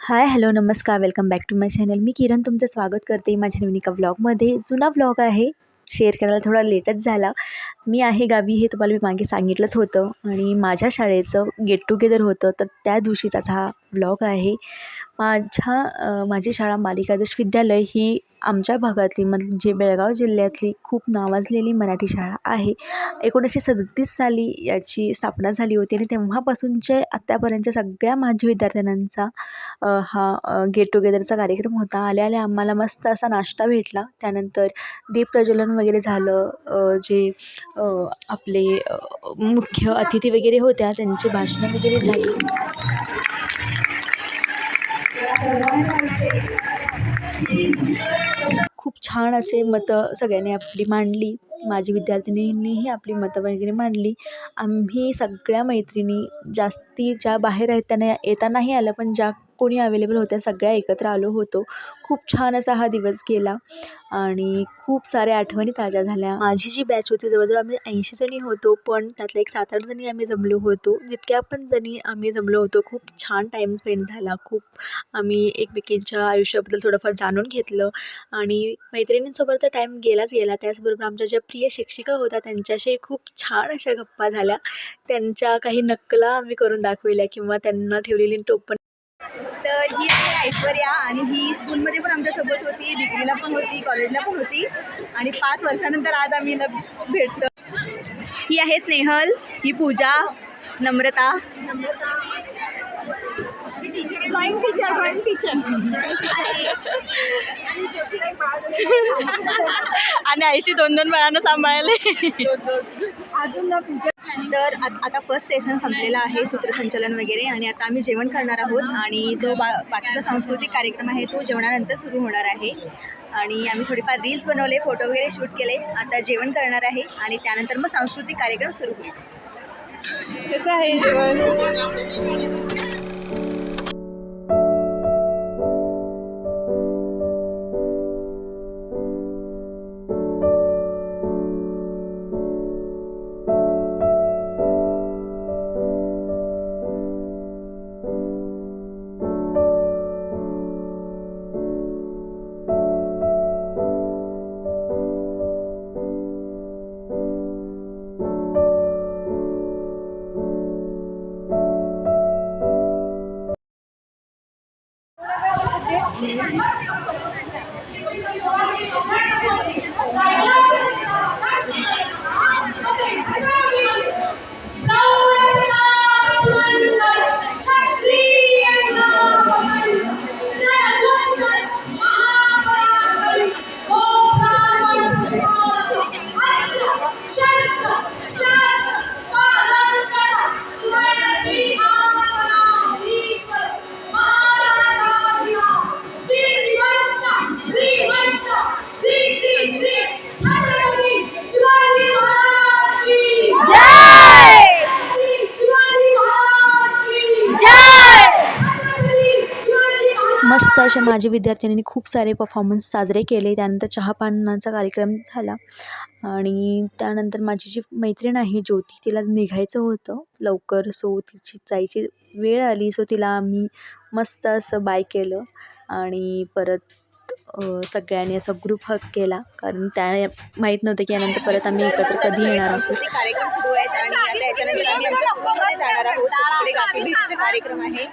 हाय hello नमस्कार. Welcome back to my channel. मी किरण तुमचं स्वागत करते माझ्या नवीन एका व्लॉगमध्ये. जुना व्लॉग आहे. शेअर करायला थोडा लेटच झाला. मी आहे गावी हे तुम्हाला मी मागे सांगितलंच होतं. आणि माझ्या शाळेचं गेट टुगेदर होतं. तर त्या दिवशीचा हा व्लॉग आहे. माझ्या माझी शाळा मालिकादश विद्यालय ही आमच्या भागातली म्हणजे बेळगाव जिल्ह्यातली खूप नावाजलेली मराठी शाळा आहे. एकोणीसशे सदतीस साली याची स्थापना झाली होती आणि तेव्हापासूनचे आत्तापर्यंतच्या सगळ्या माझ्या विद्यार्थ्यांचा हा गेट टुगेदरचा कार्यक्रम होता आल्या आल्या आम्हाला मस्त असा नाश्ता भेटला. त्यानंतर दीप प्रज्वलन वगैरे झालं जे आपले मुख्य अतिथी वगैरे होत्या त्यांची भाषणं वगैरे झाली. छान असे मतं सगळ्यांनी आपली मांडली. माझी विद्यार्थिनींनीही आपली मतं वगैरे मांडली. आम्ही सगळ्या मैत्रिणी जास्ती ज्या बाहेर आहेत त्यांना येता नाही आलं पण ज्या कोणी अवेलेबल होत्या सगळ्या एकत्र आलो होतो. खूप छान असा हा दिवस गेला आणि खूप साऱ्या आठवणी ताज्या झाल्या. माझी जी बॅच होती जवळजवळ आम्ही ऐंशी जणी होतो पण त्यातल्या एक सात आठ जणी आम्ही जमलो होतो. जितक्या पण जणी आम्ही जमलो होतो खूप छान टाईम स्पेंड झाला. खूप आम्ही एकमेकींच्या आयुष्याबद्दल थोडंफार जाणून घेतलं आणि मैत्रिणींसोबत तर टाईम गेलाच गेला. त्याचबरोबर आमच्या ज्या प्रिय शिक्षिका होत्या त्यांच्याशी खूप छान अशा गप्पा झाल्या. त्यांच्या काही नक्कला आम्ही करून दाखविल्या किंवा त्यांना ठेवलेली टोपण तर ही आहे ऐश्वर्या आणि ही स्कूलमध्ये पण आमच्यासोबत होती डिग्रीला पण होती कॉलेजला पण होती. आणि पाच वर्षानंतर आज आम्ही हिला भेटतो. ही आहे स्नेहल ही Pooja Namrata. Drawing teacher drawing teacher. आणि आईशी दोन दोन बाळांना सांभाळले अजून ना पूजा तर आता फर्स्ट सेशन संपलेलं आहे सूत्रसंचलन वगैरे आणि आता आम्ही जेवण करणार आहोत. आणि जो बा बाकीचा सांस्कृतिक कार्यक्रम आहे तो जेवणानंतर सुरू होणार आहे. आणि आम्ही थोडेफार रील्स बनवले फोटो वगैरे शूट केले. आता जेवण करणार आहे आणि त्यानंतर मग सांस्कृतिक कार्यक्रम सुरू होईल. कसं आहे जेवण? Thank you. मस्त अशा माझे विद्यार्थ्यांनी खूप सारे परफॉर्मन्स साजरे केले. त्यानंतर चहापानाचा कार्यक्रम झाला. आणि त्यानंतर माझी जी मैत्रीण आहे ज्योती तिला निघायचं होतं लवकर. सो तिची जायची वेळ आली. सो तिला आम्ही मस्त असं बाय केलं. आणि परत सगळ्यांनी असा ग्रुप हक केला. कारण त्या माहीत नव्हतं की यानंतर परत आम्ही एकत्र कधी येणार आहोत. कार्यक्रम आहे.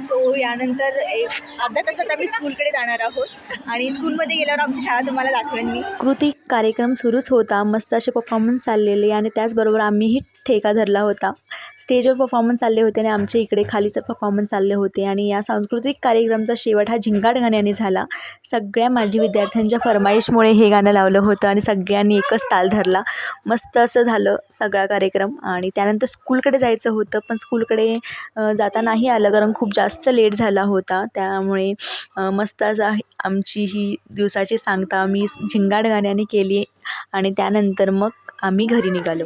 सो यानंतर एक अर्ध्या तासात आम्ही स्कूलकडे जाणार आहोत. आणि स्कूलमध्ये गेल्यावर आमची शाळा तुम्हाला दाखवेन मी. कृतिक कार्यक्रम सुरूच होता. मस्त असे परफॉर्मन्स चाललेले आणि त्याचबरोबर आम्हीही ठेका धरला होता. स्टेजवर परफॉर्मन्स चालले होते आणि आमच्या इकडे खालीचं परफॉर्मन्स चालले होते. आणि या सांस्कृतिक कार्यक्रमचा शेवट हा झिंगाट गाण्याने झाला. सगळ्या माझी विद्यार्थ्यांच्या फरमाईशमुळे हे गाणं लावलं होतं आणि सगळ्यांनी एकच ताल धरला. मस्त असं झालं सगळा कार्यक्रम. आणि त्यानंतर स्कूलकडे जायचं होतं पण स्कूलकडे अ, जाता नाही आलं. कारण खूप जास्त लेट झाला होता. त्यामुळे मस्त असं आहे आमची ही दिवसाची सांगता आम्ही झिंगाट गाण्याने केली. आणि त्यानंतर मग आम्ही घरी निघालो.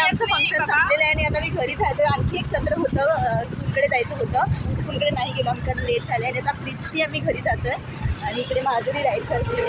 आमचं फंक्शन संपलेलं आहे आणि आता मी घरी जातो आणखी एक सत्र होतं स्कूलकडे जायचं होतं. स्कूलकडे नाही गेलो आमचं लेट झालं आणि आता प्लीजची आम्ही घरी जातोय. आणि इकडे माधुरी राईड चालते